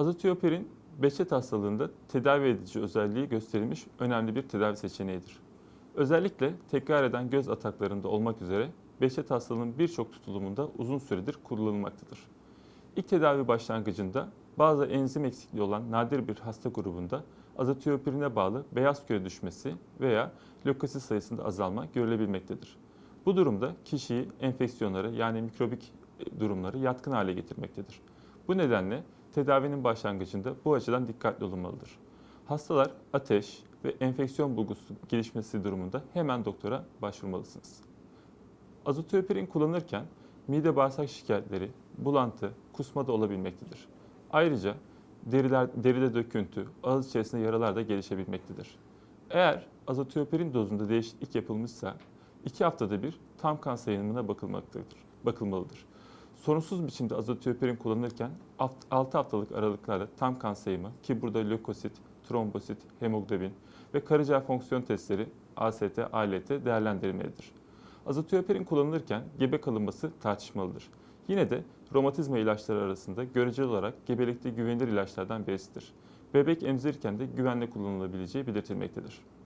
Azatioperin Behçet hastalığında tedavi edici özelliği gösterilmiş önemli bir tedavi seçeneğidir. Özellikle tekrar eden göz ataklarında olmak üzere Behçet hastalığının birçok tutulumunda uzun süredir kullanılmaktadır. İlk tedavi başlangıcında bazı enzim eksikliği olan nadir bir hasta grubunda azatioperine bağlı beyaz küre düşmesi veya lökosit sayısında azalma görülebilmektedir. Bu durumda kişiyi enfeksiyonları yani mikrobik e, durumları yatkın hale getirmektedir. Bu nedenle tedavinin başlangıcında bu açıdan dikkatli olunmalıdır. Hastalar ateş ve enfeksiyon bulgusu gelişmesi durumunda hemen doktora başvurmalısınız. Azotioperin kullanırken mide bağırsak şikayetleri, bulantı, kusma da olabilmektedir. Ayrıca deriler, deride döküntü, ağız içerisinde yaralar da gelişebilmektedir. Eğer azotioperin dozunda değişiklik yapılmışsa 2 haftada bir tam kan sayımına bakılmaktadır, bakılmalıdır. Sorunsuz biçimde azotioperin kullanırken 6 haftalık aralıklarla tam kan sayımı ki burada lökosit, trombosit, hemoglobin ve karaciğer fonksiyon testleri AST, ALT değerlendirilmelidir. Azotioperin kullanılırken gebe kalınması tartışmalıdır. Yine de romatizma ilaçları arasında göreceli olarak gebelikte güvenilir ilaçlardan birisidir. Bebek emzirirken de güvenle kullanılabileceği belirtilmektedir.